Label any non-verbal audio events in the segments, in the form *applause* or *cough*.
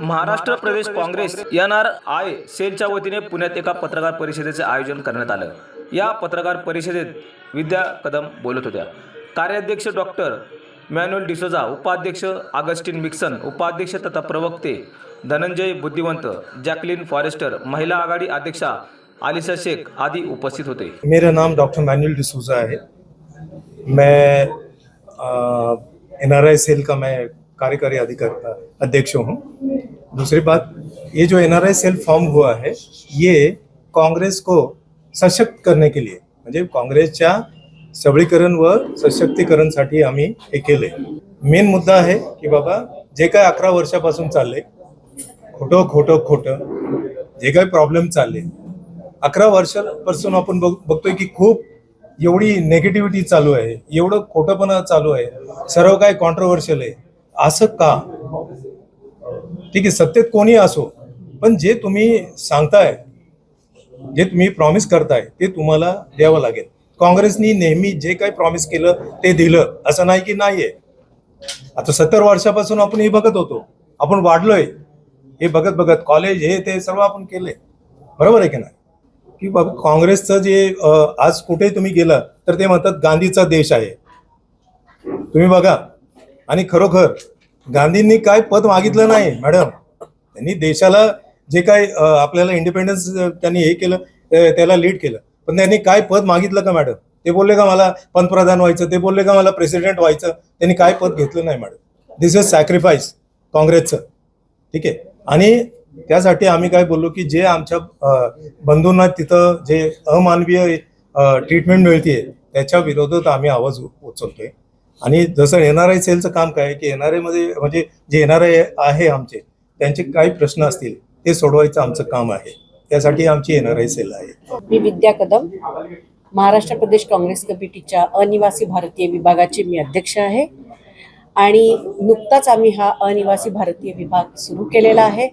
Maharashtra Pradesh Congress N R I सेलच्या वतीने पुण्यात एका पत्रकार परिषदेचे आयोजन करण्यात आलं. या पत्रकार परिषदेत विद्या कदम बोलत होत्या. कार्याध्यक्ष डॉक्टर मॅन्युअल डिसोजा उपाध्यक्ष ऑगस्टिन मिक्सन उपाध्यक्ष तथा प्रवक्ते धनंजय बुद्धिवंत जॅकलिन फॉरेस्टर महिला आघाडी अध्यक्षा आलिसा शेख आदी उपस्थित होते. मेरा नाम डॉक्टर मैनुअल डिसूजा है मैं एन आर आई सेल का मैं कार्यकारी अधिकारी अध्यक्ष हूँ। दूसरी बात ये जो N R I cell form हुआ है ये काँग्रेस को सशक्त करने के लिए म्हणजे काँग्रेसच्या सबळीकरण व सशक्तीकरणसाठी आम्ही हे केले. मेन मुद्दा आहे की बाबा जे काय अकरा वर्षापासून चालले खोटं खोटं खोटं जे काही प्रॉब्लेम चालले अकरा वर्षापासून आपण बघ बघतोय की खूप एवढी नेगेटिव्हिटी चालू आहे एवढं खोटंपणा चालू आहे सर्व काय कॉन्ट्रोवर्शियल आहे असं का? ठीक आहे सत्तेत कोणी असो पण जे तुम्ही सांगताय जे तुम्ही प्रॉमिस करताय ते तुम्हाला द्यावं लागेल. काँग्रेसनी नेहमी जे काही प्रॉमिस केलं ते दिलं असं नाही की नाहीये. आता सत्तर वर्षापासून आपण हे बघत होतो. आपण वाढलोय. हे बघत बघत कॉलेज हे ते सर्व आपण केले बरोबर आहे की नाही? की बाबा काँग्रेसचं जे आज कुठे तुम्ही गेला तर ते म्हणतात गांधीचा देश आहे. तुम्ही बघा. आणि खरोखर गांधींनी काय पद मागितलं नाही मॅडम? त्यांनी देशाला जे काय आपल्याला इंडिपेंडन्स त्यांनी हे केलं त्याला लीड केलं. पण त्यांनी काय पद मागितलं का मॅडम? ते बोलले का मला पंतप्रधान व्हायचं ते बोलले का मला प्रेसिडेंट व्हायचं? त्यांनी काय पद घेतलं नाही मॅडम? दिस इज सॅक्रिफाईस काँग्रेसचं. ठीक आहे? आणि त्यासाठी आम्ही काय बोललो की जे आमच्या बंधूंना तिथं जे अमानवीय ट्रीटमेंट मिळते त्याच्या विरोधात आम्ही आवाज उचलतोय. आणि जसं एन आर आय सेलचं काम काय आहे की एन आर आयमध्ये म्हणजे जे एन आर आय आहे आमचे त्यांचे काही प्रश्न असतील ते सोडवायचं आमचं काम आहे. त्यासाठी आमची एन आर आय सेल आहे. मी विद्या कदम महाराष्ट्र प्रदेश काँग्रेस कमिटीच्या अनिवासी भारतीय विभागाचे मी अध्यक्ष आहे. आणि नुकताच आम्ही हा अनिवासी भारतीय विभाग सुरू केलेला आहे.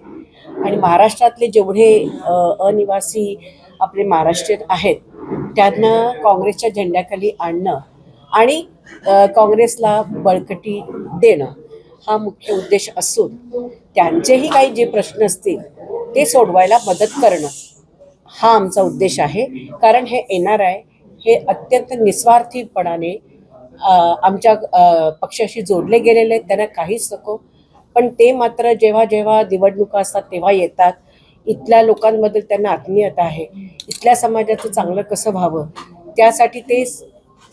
आणि महाराष्ट्रातले जेवढे अनिवासी आपले महाराष्ट्रीयन आहेत त्यांना काँग्रेसच्या झेंड्याखाली आणणं आणि काँग्रेसला बळकटी देणं हा मुख्य उद्देश असून त्यांचेही काही जे प्रश्न असतील ते सोडवायला मदत करणं हा आमचा उद्देश आहे. कारण हे एन आर आय हे अत्यंत निस्वार्थीपणाने आमच्या पक्षाशी जोडले गेलेले आहेत. त्यांना काहीच नको. पण ते मात्र जेव्हा जेव्हा निवडणुका असतात तेव्हा येतात. इथल्या लोकांबद्दल त्यांना आत्मीयता आहे. इथल्या समाजाचं चांगलं कसं व्हावं? त्यासाठी ते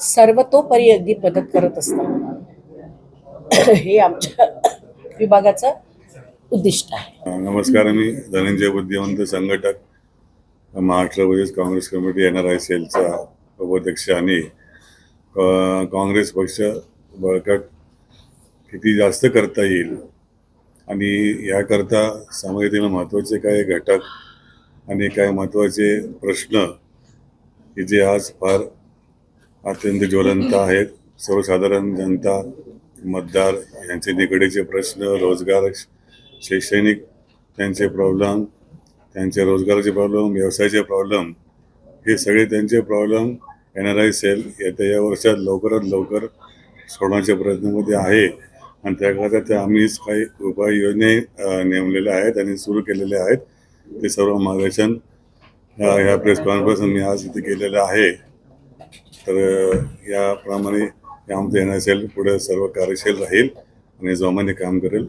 सर्वतोपरी अगदी मदत करत असतात. *coughs* हे आमच्या विभागाचं उद्दिष्ट आहे. नमस्कार मी धनंजय बुद्धिवंत संघटक Maharashtra Pradesh Congress committee N R I सेलचा उपाध्यक्ष आणि काँग्रेस पक्ष बळकट किती जास्त करता येईल आणि याकरता समाजातील महत्त्वाचे काय घटक आणि काय महत्त्वाचे प्रश्न की जे आज फार अत्यंत ज्वलंत आहेत. सर्वसाधारण जनता मतदार यांचे निगडीचे प्रश्न रोजगार शैक्षणिक त्यांचे प्रॉब्लेम त्यांचे रोजगाराचे प्रॉब्लेम व्यवसायाचे प्रॉब्लेम हे सगळे त्यांचे problem N R I cell येत्या या वर्षात लवकरात लवकर सोडवण्याच्या प्रयत्नामध्ये आहे. आणि त्याकरता त्या आम्हीच काही उपाययोजने नेमलेल्या आहेत आणि सुरू केलेल्या आहेत. ते सर्व मार्गदर्शन ह्या प्रेस कॉन्फरन्स मी आज इथे केलेलं आहे. तर याप्रमाणे आमचं एन आय पुढे सर्व कार्यशील राहील आणि जोमाने काम करेल.